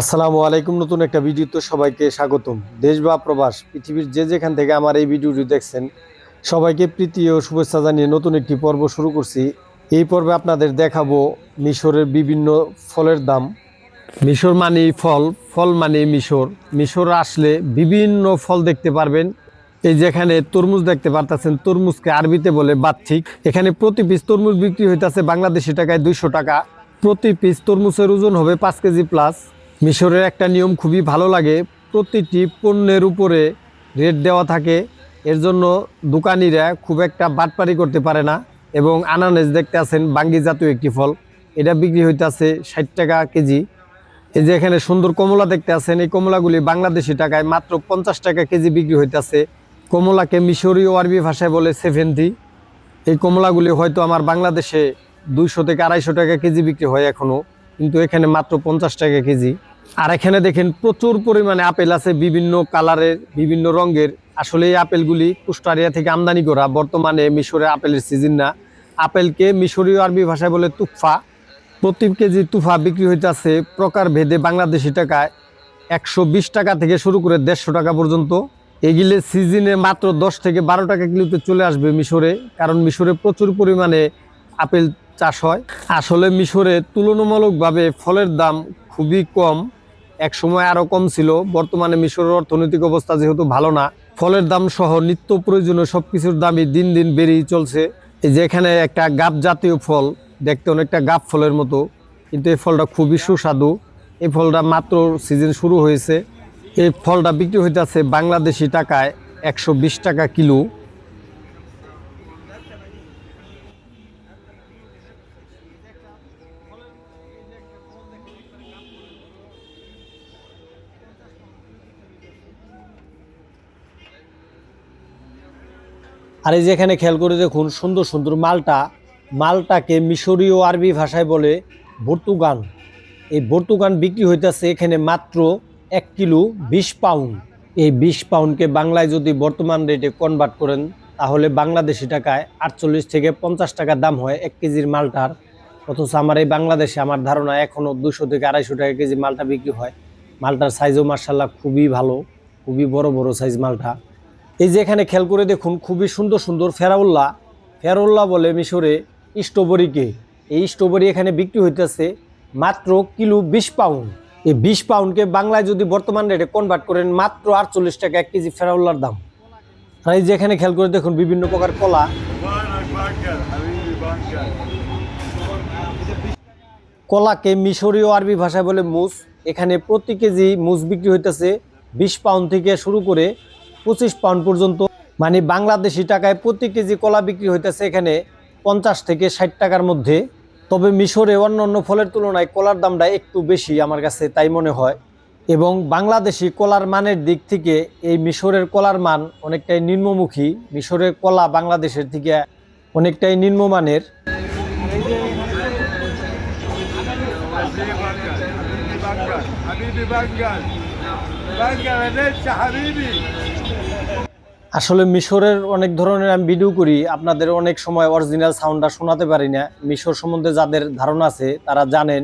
আসসালামু আলাইকুম। নতুন একটা ভিডিওতে সবাইকে স্বাগতম। দেশ বা প্রবাস, পৃথিবীর যে যেখান থেকে আমার এই ভিডিওটি দেখছেন, সবাইকে প্রীতি ও শুভেচ্ছা জানিয়ে নতুন একটি পর্ব শুরু করছি। এই পর্বে আপনাদের দেখাবো মিশরের বিভিন্ন ফলের দাম। মিশর মানে ফল ফল মানে মিশর। মিশর আসলে বিভিন্ন ফল দেখতে পারবেন। এই যেখানে তরমুজ দেখতে পারতেছেন, তরমুজকে আরবিতে বলে বাচ্চিক এখানে প্রতি পিস তরমুজ বিক্রি হইতাছে বাংলাদেশি টাকায় দুইশো টাকা। প্রতি পিস তরমুজের ওজন হবে পাঁচ কেজি প্লাস মিশরের একটা নিয়ম খুবই ভালো লাগে, প্রতিটি পণ্যের উপরে রেট দেওয়া থাকে। এর জন্য দোকানিরা খুব একটা বাটপারি করতে পারে না এবং আনানেস দেখতে আছেন, বাঙ্গি জাতীয় একটি ফল। এটা বিক্রি হইতাছে ষাট টাকা কেজি। এই যে এখানে সুন্দর কমলা দেখতে আছেন, এই কমলাগুলি বাংলাদেশি টাকায় মাত্র পঞ্চাশ টাকা কেজি বিক্রি হইতাছে। কমলাকে মিশরীয় আরবি ভাষায় বলে সেভেন্টি এই কমলাগুলি হয়তো আমার বাংলাদেশে দুইশো থেকে আড়াইশো টাকা কেজি বিক্রি হয় এখনও কিন্তু এখানে মাত্র পঞ্চাশ টাকা কেজি। আর এখানে দেখেন প্রচুর পরিমাণে আপেল আছে, বিভিন্ন কালারের, বিভিন্ন রঙের। আসলে এই আপেলগুলি কুষ্টারিয়া থেকে আমদানি করা। বর্তমানে মিশরে আপেলের সিজন না। আপেলকে মিশরীয় আরবি ভাষায় বলে তুফা। প্রতি কেজি তুফা বিক্রি হইতেছে প্রকার ভেদে বাংলাদেশি টাকায় একশো বিশ টাকা থেকে শুরু করে দেড়শো টাকা পর্যন্ত। এগুলি সিজনে মাত্র দশ থেকে বারো টাকা কিলোতে চলে আসবে মিশরে, কারণ মিশরে প্রচুর পরিমাণে আপেল চাষ হয়। আসলে মিশরে তুলনামূলকভাবে ফলের দাম খুবই কম। এক সময় আরও কম ছিল। বর্তমানে মিশরের অর্থনৈতিক অবস্থা যেহেতু ভালো না, ফলের দাম সহ নিত্য প্রয়োজনীয় সব কিছুর দামই দিন দিন বেড়েই চলছে। এই যে এখানে একটা গাব জাতীয় ফল, দেখতে অনেকটা গাব ফলের মতো, কিন্তু এই ফলটা খুবই সুস্বাদু। এই ফলটা মাত্র সিজন শুরু হয়েছে। এই ফলটা বিক্রি হইতেছে বাংলাদেশি টাকায় একশো বিশ টাকা কিলো। আর এই যে এখানে খেয়াল করে দেখুন, সুন্দর সুন্দর মালটা, মালটাকে মিশরীয় আরবি ভাষায় বলে বর্তুগান। এই বর্তুগান বিক্রি হইতেছে এখানে মাত্র এক কিলো বিশ পাউন্ড। এই বিশ পাউন্ডকে বাংলায় যদি বর্তমান রেটে কনভার্ট করেন, তাহলে বাংলাদেশি টাকায় আটচল্লিশ থেকে পঞ্চাশ টাকা দাম হয় এক কেজির মালটার। অথচ আমার এই বাংলাদেশে আমার ধারণা এখনও দুশো থেকে আড়াইশো টাকা কেজি মালটা বিক্রি হয়। মালটার সাইজও মার্শাল্লাহ খুবই ভালো, খুবই বড় বড় সাইজ মালটা। এই যে এখানে খেয়াল করে দেখুন, খুবই সুন্দর সুন্দর ফেরাউল্লা ফেরাউল্লা বলে মিশরে স্ট্রবেরিকে এই স্ট্রবেরি এখানে বিক্রি হইতেছে মাত্র কিলো বিশ পাউন্ড। এই বিশ পাউন্ডকে বাংলায় যদি বর্তমান রেটে কনভার্ট করেন, মাত্র আটচল্লিশ টাকা এক কেজি ফেরাউল্লার দাম। আর এই যে এখানে খেয়াল করে দেখুন, বিভিন্ন প্রকার কলা। কলাকে মিশরীয় আরবি ভাষায় বলে মুস। এখানে প্রতি কেজি মুস বিক্রি হইতেছে বিশ পাউন্ড থেকে শুরু করে পঁচিশ পাউন্ড পর্যন্ত মানে বাংলাদেশি টাকায় প্রতি কেজি কলা বিক্রি হইতেছে এখানে পঞ্চাশ থেকে ষাট টাকার মধ্যে তবে মিশরে অন্য অন্য ফলের তুলনায় কলার দামটা একটু বেশি আমার কাছে তাই মনে হয় এবং বাংলাদেশি কলার মানের দিক থেকে এই মিশরের কলার মান অনেকটাই নিম্নমুখী মিশরের কলা বাংলাদেশের থেকে অনেকটাই নিম্নমানের حبيبي بانكر حبيبي بانكر بانكر ليش يا حبيبي আসলে মিশরের অনেক ধরনের আমি ভিডিও করি, আপনাদের অনেক সময় অরিজিনাল সাউন্ডটা শোনাতে পারি না। মিশর সম্বন্ধে যাদের ধারণা আছে, তারা জানেন,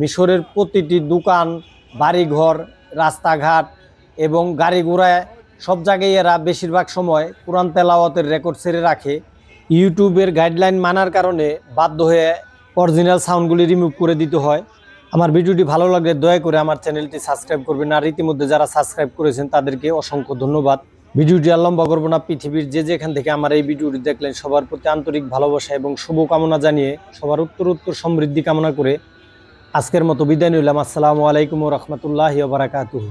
মিশরের প্রতিটি দোকান, বাড়িঘর, রাস্তাঘাট এবং গাড়ি ঘোড়ায় সব জায়গায় এরা বেশিরভাগ সময় কোরআন তেলাওয়াতের রেকর্ড ছেড়ে রাখে। ইউটিউবের গাইডলাইন মানার কারণে বাধ্য হয়ে অরিজিনাল সাউন্ডগুলি রিমুভ করে দিতে হয়। আমার ভিডিওটি ভালো লাগলে দয়া করে আমার চ্যানেলটি সাবস্ক্রাইব করবেন। আর ইতিমধ্যে যারা সাবস্ক্রাইব করেছেন, তাদেরকে অসংখ্য ধন্যবাদ। ভিডিওটি আর লম্বা করব না। পৃথিবীর যে যেখান থেকে আমার এই ভিডিওটি দেখলেন, সবার প্রতি আন্তরিক ভালোবাসা এবং শুভকামনা জানিয়ে সবার উত্তর উত্তর সমৃদ্ধি কামনা করে আজকের মতো বিদায় নিলাম। আসসালামু আলাইকুম রহমতুল্লাহ বারাকাতুহ।